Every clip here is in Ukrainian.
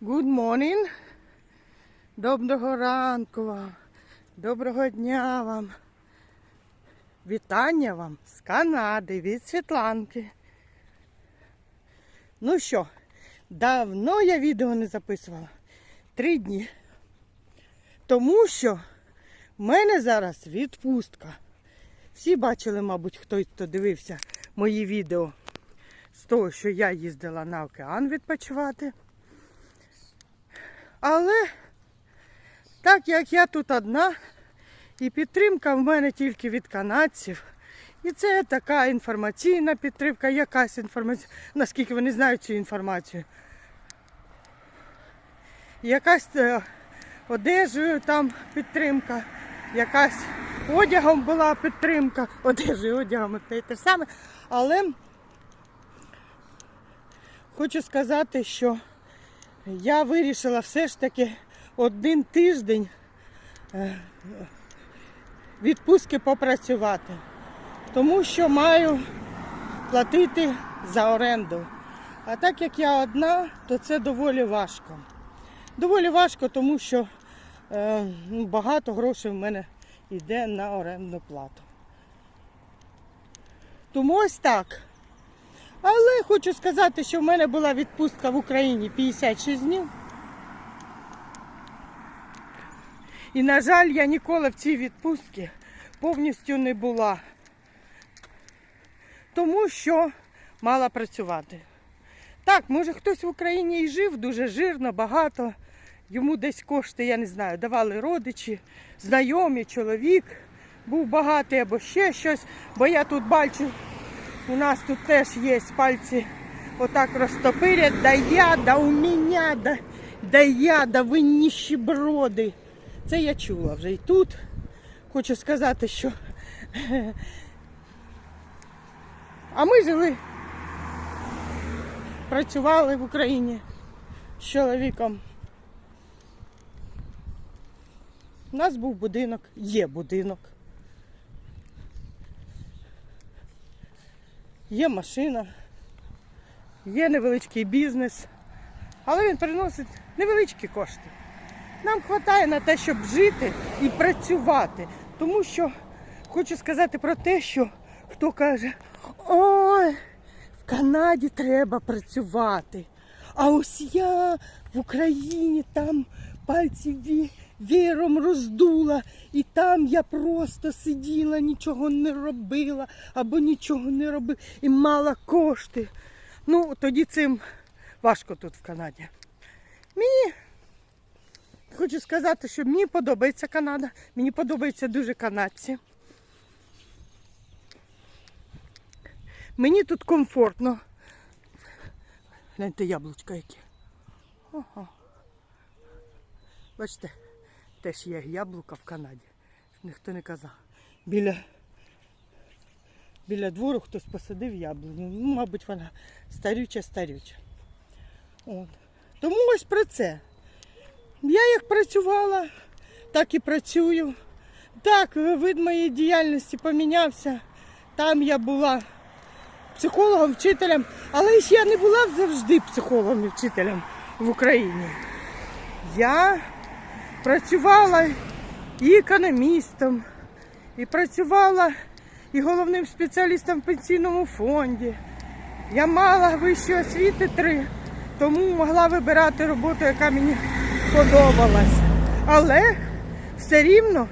Good morning. Доброго ранку вам. Доброго дня вам. Вітання вам з Канади від Світланки. Ну що, давно я відео не записувала. Три дні. Тому що в мене зараз відпустка. Всі бачили, мабуть, хтось хто дивився мої відео з того, що я їздила на океан відпочивати. Але так як я тут одна, і підтримка в мене тільки від канадців. І це така інформаційна підтримка, якась інформація, наскільки вони знають цю інформацію. Якась е, одежею там підтримка, якась одягом була підтримка, одежею, одягом це те саме. Але хочу сказати, що я вирішила все ж таки один тиждень е, відпустки попрацювати, тому що маю платити за оренду. А так як я одна, то це доволі важко. Доволі важко, тому що е, ну, багато грошей в мене йде на орендну плату. Тому ось так. Але хочу сказати, що в мене була відпустка в Україні 56 днів. І, на жаль, я ніколи в цій відпустці повністю не була. Тому що мала працювати. Так, може хтось в Україні і жив дуже жирно, багато. Йому десь кошти, я не знаю, давали родичі, знайомі, чоловік був багатий або ще щось. Бо я тут бачу, у нас тут теж є пальці отак розтопирять. Да я, да у мене, да, да я, да ви ніщеброди. Це я чула вже і тут. Хочу сказати, що. А ми жили, працювали в Україні з чоловіком. У нас був будинок, є будинок. Є машина, є невеличкий бізнес, але він приносить невеличкі кошти. Нам вистачає на те, щоб жити і працювати. Тому що хочу сказати про те, що хто каже, ой, в Канаді треба працювати. А ось я в Україні там пальці ві- віром роздула, і там я просто сиділа, нічого не робила або нічого не робила і мала кошти. Ну, тоді цим важко тут в Канаді. Мені хочу сказати, що мені подобається Канада, мені подобаються дуже канадці. Мені тут комфортно. Гляньте яблучка які. Ага. Бачите, теж є яблука в Канаді. Ніхто не казав. Біля, біля двору хтось посадив яблуню. Ну, мабуть, вона старюча, старюча. От. Тому ось про це. Я як працювала, так і працюю. Так, вид моєї діяльності помінявся. Там я була психологом, вчителем, але ж я не була завжди психологом і вчителем в Україні. Я працювала і економістом, і працювала і головним спеціалістом в пенсійному фонді. Я мала вищі освіти три, тому могла вибирати роботу, яка мені подобалась. Але все рівно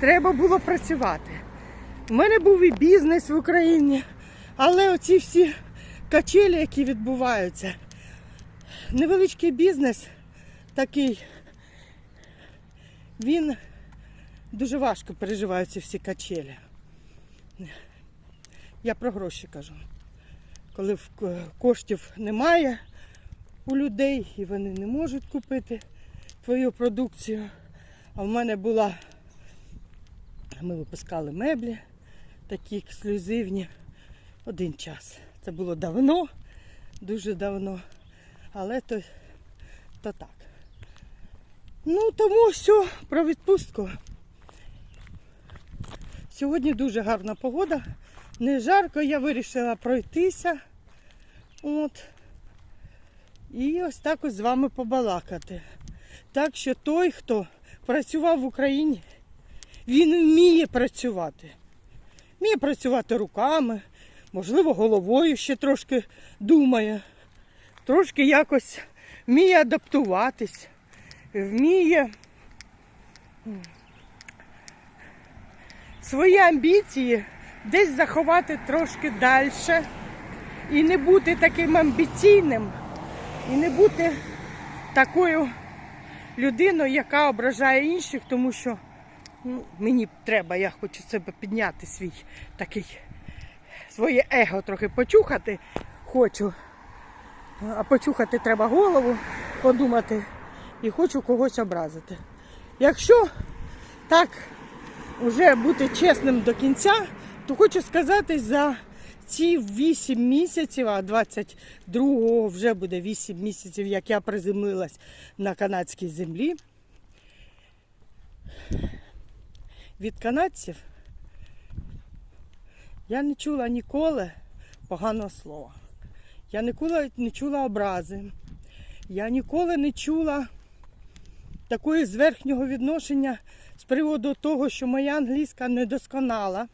треба було працювати. У мене був і бізнес в Україні, але оці всі качелі, які відбуваються, невеличкий бізнес такий, він дуже важко переживає ці всі качелі. Я про гроші кажу. Коли коштів немає у людей і вони не можуть купити твою продукцію. А в мене була, ми випускали меблі, такі ексклюзивні, один час. Це було давно, дуже давно. Але то, то так. Ну, тому все про відпустку. Сьогодні дуже гарна погода. Не жарко, я вирішила пройтися. От. І ось так ось з вами побалакати. Так що той, хто працював в Україні, він вміє працювати. Вміє працювати руками, можливо, головою ще трошки думає, трошки якось вміє адаптуватись, вміє свої амбіції десь заховати трошки далі і не бути таким амбіційним, і не бути такою людиною, яка ображає інших, тому що ну, мені треба, я хочу себе підняти свій такий, своє его трохи почухати хочу. А почухати треба голову, подумати і хочу когось образити. Якщо так вже бути чесним до кінця, то хочу сказати за ці 8 місяців, а 22-го вже буде 8 місяців, як я приземлилась на канадській землі. Від канадців я не чула ніколи поганого слова. Я ніколи не чула образи. Я ніколи не чула такої зверхнього відношення з приводу того, що моя англійська недосконала.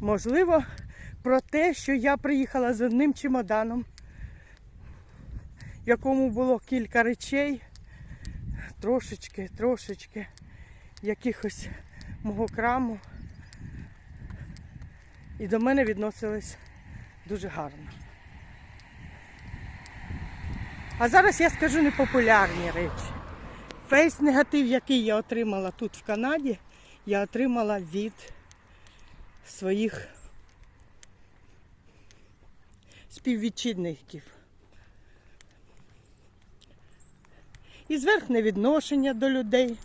Можливо, про те, що я приїхала з одним чемоданом, якому було кілька речей, трошечки, трошечки якихось мого краму. І до мене відносились дуже гарно. А зараз я скажу непопулярні речі. Весь негатив, який я отримала тут в Канаді, я отримала від своїх співвітчизників. І зверхне відношення до людей.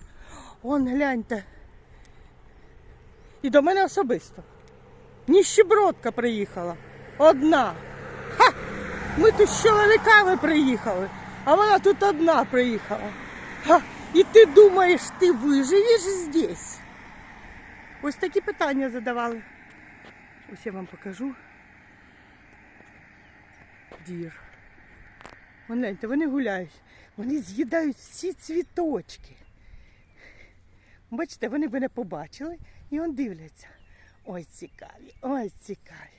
Он гляньте. І до мене особисто. Ніщебродка приїхала. Одна. Ми тут з чоловіками приїхали, а вона тут одна приїхала. Ха! І ти думаєш, ти виживеш здесь? Ось такі питання задавали. Ось я вам покажу. Дір. Гляньте, вони гуляють. Вони з'їдають всі цвіточки. Бачите, вони мене побачили і он дивляться. Ой, цікаві, ой, цікаві.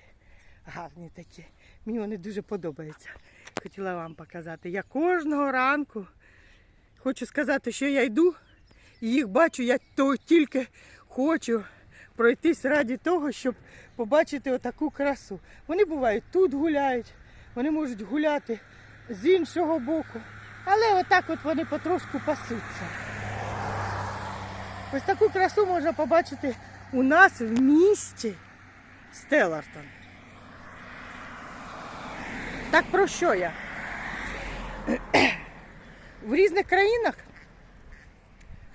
Гарні такі. Мені вони дуже подобаються. Хотіла вам показати. Я кожного ранку хочу сказати, що я йду і їх бачу, я тільки хочу пройтись раді того, щоб побачити отаку красу. Вони бувають тут гуляють, вони можуть гуляти з іншого боку. Але отак от вони потрошку пасуться. Ось таку красу можна побачити у нас в місті Стеллартон. Так про що я? В різних країнах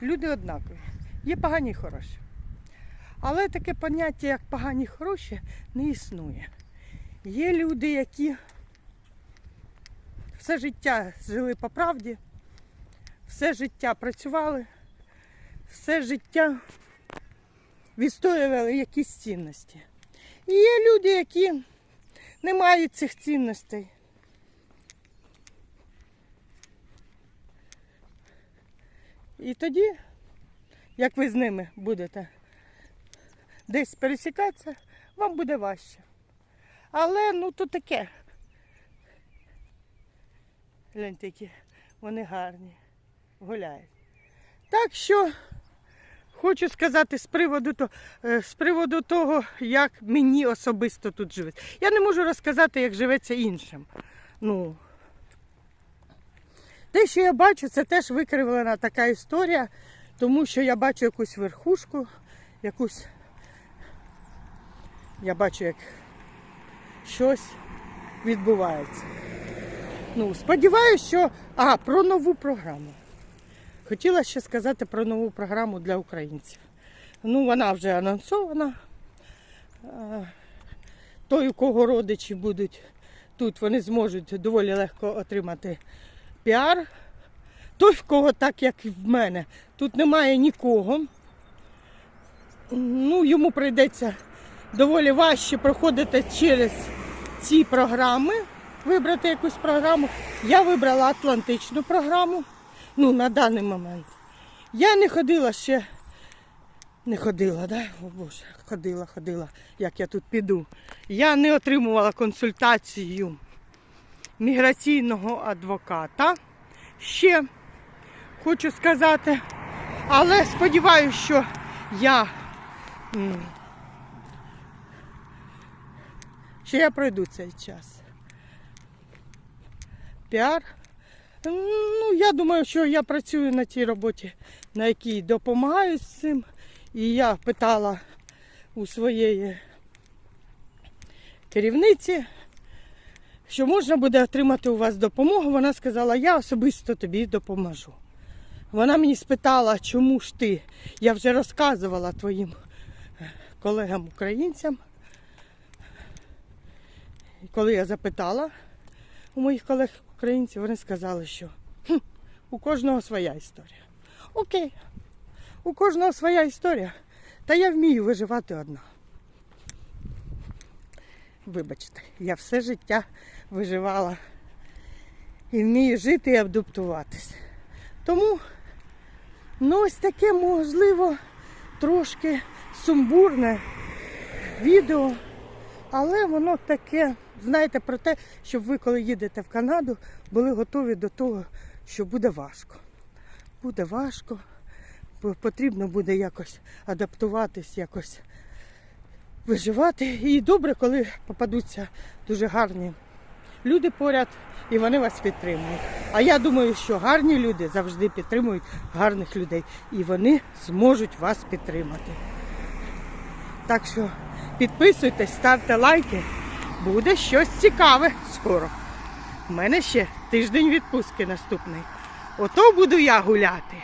люди однакові. Є погані і хороші. Але таке поняття, як погані і хороші, не існує. Є люди, які все життя жили по правді, все життя працювали, все життя відстоювали якісь цінності. І є люди, які не мають цих цінностей. І тоді, як ви з ними будете десь пересікатися, вам буде важче. Але ну то таке. Гляньте, які вони гарні, гуляють. Так що хочу сказати з приводу, то, е, з приводу того, як мені особисто тут живеться. Я не можу розказати, як живеться іншим. Ну, те, що я бачу, це теж викривлена така історія, тому що я бачу якусь верхушку, якусь. Я бачу, як щось відбувається. Ну, сподіваюся, що. А, про нову програму. Хотіла ще сказати про нову програму для українців. Ну, вона вже анонсована. Е, Той, у кого родичі будуть тут, вони зможуть доволі легко отримати піар. Той, в кого так, як і в мене, тут немає нікого. Ну, йому прийдеться доволі важче проходити через ці програми, вибрати якусь програму. Я вибрала Атлантичну програму. Ну, на даний момент. Я не ходила ще. Не ходила, да? О Боже, ходила, ходила, як я тут піду. Я не отримувала консультацію міграційного адвоката. Ще хочу сказати. Але сподіваюся, що я, що я пройду цей час. Піар. Ну, я думаю, що я працюю на тій роботі, на якій допомагають з цим. І я питала у своєї керівниці, що можна буде отримати у вас допомогу. Вона сказала, я особисто тобі допоможу. Вона мені спитала, чому ж ти? Я вже розказувала твоїм е, колегам-українцям. Коли я запитала у моїх колег-українців, вони сказали, що «Хм, у кожного своя історія. Окей, у кожного своя історія. Та я вмію виживати одна. Вибачте, я все життя виживала і вмію жити і адаптуватися. Тому Ну, ось таке, можливо, трошки сумбурне відео, але воно таке, знаєте, про те, щоб ви, коли їдете в Канаду, були готові до того, що буде важко. Буде важко, потрібно буде якось адаптуватись, якось виживати. І добре, коли попадуться дуже гарні люди поряд і вони вас підтримують. А я думаю, що гарні люди завжди підтримують гарних людей і вони зможуть вас підтримати. Так що підписуйтесь, ставте лайки. Буде щось цікаве скоро. У мене ще тиждень відпустки наступний. Ото буду я гуляти.